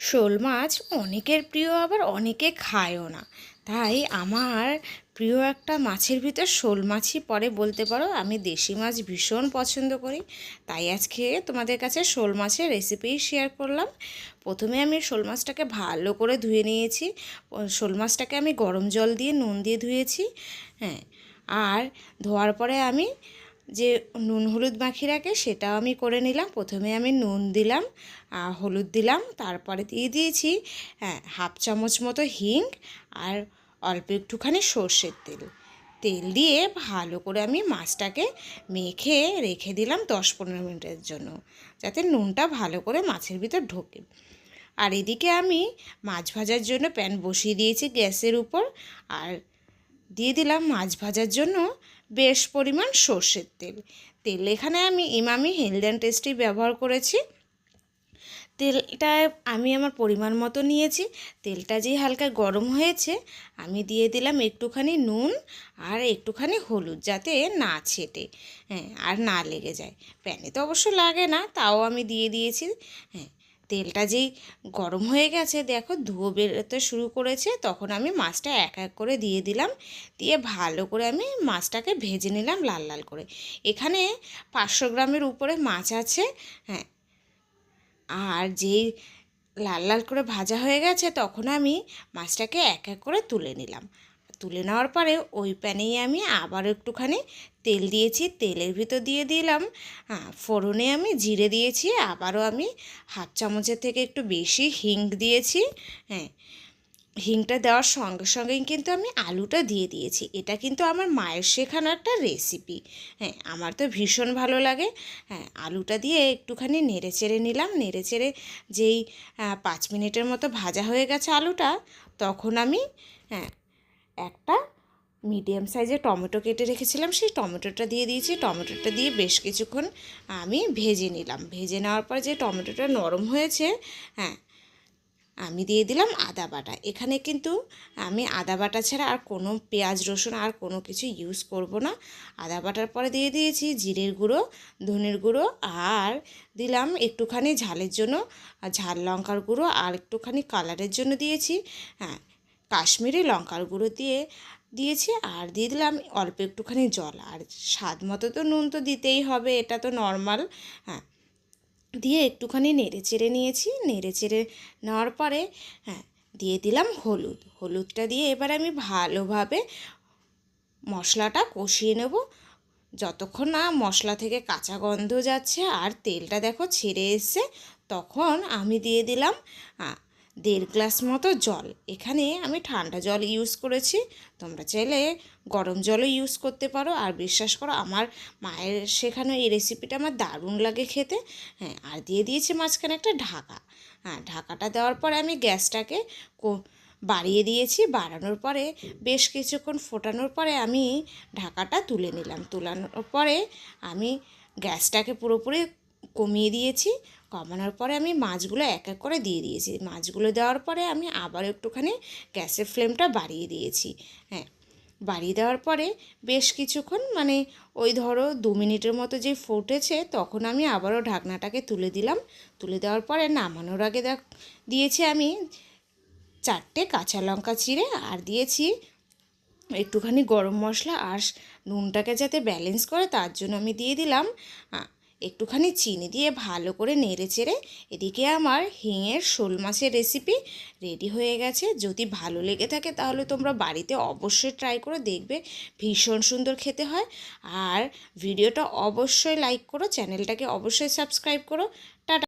শোল মাছ অনেকের প্রিয়, আবার অনেকে খায়ও না। তাই আমার প্রিয় একটা মাছের ভিতর শোল মাছই পরে বলতে পারো। আমি দেশি মাছ ভীষণ পছন্দ করি। তাই আজকে তোমাদের কাছে শোল মাছের রেসিপি শেয়ার করলাম। প্রথমে আমি শোল মাছটাকে ভালো করে ধুয়ে নিয়েছি। শোল মাছটাকে আমি গরম জল দিয়ে নুন দিয়ে ধুয়েছি। হ্যাঁ আর ধোয়ার পরে আমি যে নুন হলুদ মাখি রাখে সেটাও আমি করে নিলাম। প্রথমে আমি নুন দিলাম হলুদ দিলাম, তারপরে দিয়ে দিয়েছি হ্যাঁ হাফ চামচ মতো হিং আর অল্প একটুখানি সর্ষের তেল। তেল দিয়ে ভালো করে আমি মাছটাকে মেখে রেখে দিলাম দশ পনেরো মিনিটের জন্য, যাতে নুনটা ভালো করে মাছের ভিতর ঢোকে। আর এদিকে আমি মাছ ভাজার জন্য প্যান বসিয়ে দিয়েছি গ্যাসের উপর, আর দিয়ে দিলাম মাছ ভাজার জন্য বেশ পরিমাণ সর্ষের তেল। তেল এখানে আমি ইমামি হেলথ অ্যান্ড টেস্টি ব্যবহার করেছি। তেলটা আমি আমার পরিমাণ মতো নিয়েছি। তেলটা যেই হালকা গরম হয়েছে, আমি দিয়ে দিলাম একটুখানি নুন আর একটুখানি হলুদ যাতে না ছেটে হ্যাঁ আর না লেগে যায়। প্যানে তো অবশ্য লাগে না, তাও আমি দিয়ে দিয়েছি হ্যাঁ। তেলটা যেই গরম হয়ে গেছে, দেখো ধুয়ো বেরোতে শুরু করেছে, তখন আমি মাছটা এক এক করে দিয়ে দিলাম, দিয়ে ভালো করে আমি মাছটাকে ভেজে নিলাম লাল লাল করে। এখানে পাঁচশো গ্রামের উপরে মাছ আছে হ্যাঁ আর যেই লাল লাল করে ভাজা হয়ে গেছে, তখন আমি মাছটাকে এক এক করে তুলে নিলাম। তুলে নেওয়ার পরে ওই প্যানেই আমি আবার একটুখানি তেল দিয়েছি, তেলের ভিতর দিয়ে দিলাম। হ্যাঁ ফোড়নে আমি জিরে দিয়েছি, আবারও আমি হাফ চামচের থেকে একটু বেশি হিং দিয়েছি। হ্যাঁ হিংটা দেওয়ার সঙ্গে সঙ্গেই কিন্তু আমি আলুটা দিয়ে দিয়েছি। এটা কিন্তু আমার মায়ের শেখানো একটা রেসিপি হ্যাঁ আমার তো ভীষণ ভালো লাগে। হ্যাঁ আলুটা দিয়ে একটুখানি নেড়ে চেড়ে নিলাম। নেড়ে চেড়ে যেই পাঁচ মিনিটের মতো ভাজা হয়ে গেছে আলুটা, তখন আমি হ্যাঁ একটা মিডিয়াম সাইজে টমেটো কেটে রেখেছিলাম। সেই টমেটোটা দিয়ে দিয়েছি। টমেটোটা দিয়ে বেশ কিছুক্ষণ আমি ভেজে নিলাম। ভেজে নেওয়ার পর যে টমেটোটা নরম হয়েছে হ্যাঁ আমি দিয়ে দিলাম আদা বাটা। এখানে কিন্তু আমি আদা বাটা ছাড়া আর কোনো পেঁয়াজ, রসুন আর কোনো কিছু ইউজ করব না। আদা বাটার পরে দিয়ে দিয়েছি জিরের গুঁড়ো, ধনের গুঁড়ো আর দিলাম একটুখানি ঝালের জন্য, ঝাল লঙ্কার গুঁড়ো আর একটুখানি কালারের জন্য দিয়েছি হ্যাঁ। কাশ্মীরি লঙ্কার গুঁড়ো দিয়ে দিয়েছি আর দিয়ে দিলাম অল্প একটুখানি জল। আর স্বাদ মতো তো নুন তো দিতেই হবে, এটা তো নর্মাল হ্যাঁ। দিয়ে একটুখানি নেড়ে চেড়ে নিয়েছি, নেড়ে চেড়ে নেওয়ার পরে হ্যাঁ দিয়ে দিলাম হলুদ। হলুদটা দিয়ে এবার আমি ভালোভাবে মশলাটা কষিয়ে নেব। যতক্ষণ না মশলা থেকে কাঁচা গন্ধ যাচ্ছে আর তেলটা দেখো ছেড়ে এসছে, তখন আমি দিয়ে দিলাম দেড় গ্লাস মতো জল। এখানে আমি ঠান্ডা জল ইউজ করেছি। তোমরা চাইলে গরম জলও ইউজ করতে পারো। আর বিশ্বাস করো, আমার মায়ের শেখানো এই রেসিপিটা আমার দারুণ লাগে খেতে। হ্যাঁ আর দিয়ে দিয়েছি মাঝখানে একটা ঢাকা। হ্যাঁ ঢাকাটা দেওয়ার পরে আমি গ্যাসটাকে বাড়িয়ে দিয়েছি। বাড়ানোর পরে বেশ কিছুক্ষণ ফোটানোর পরে আমি ঢাকাটা তুলে নিলাম। তোলানোর পরে আমি গ্যাসটাকে পুরোপুরি কমিয়ে দিয়েছি। কমানোর পরে আমি মাছগুলো এক এক করে দিয়ে দিয়েছি। মাছগুলো দেওয়ার পরে আমি আবার একটুখানি গ্যাসের ফ্লেমটা বাড়িয়ে দিয়েছি। হ্যাঁ বাড়িয়ে দেওয়ার পরে বেশ কিছুক্ষণ মানে ওই ধরো দু মিনিটের মতো যে ফুটেছে তখন আমি আবারও ঢাকনাটাকে তুলে দিলাম। তুলে দেওয়ার পরে নামানোর আগে দেখ, দিয়েছি আমি চারটে কাঁচা লঙ্কা চিড়ে আর দিয়েছি একটুখানি গরম মশলা আর নুনটাকে যাতে ব্যালেন্স করে তার জন্য আমি দিয়ে দিলাম। একটুখানি চিনি দিয়ে ভালো করে নেড়ে চেড়ে এদিকে আমার হিঙের শোল মাছের রেসিপি রেডি হয়ে গেছে। যদি ভালো লেগে থাকে তাহলে তোমরা বাড়িতে অবশ্যই ট্রাই করে দেখবে, ভীষণ সুন্দর খেতে হয়। আর ভিডিওটা অবশ্যই লাইক করো চ্যানেলটাকে অবশ্যই সাবস্ক্রাইব করো। টাটা।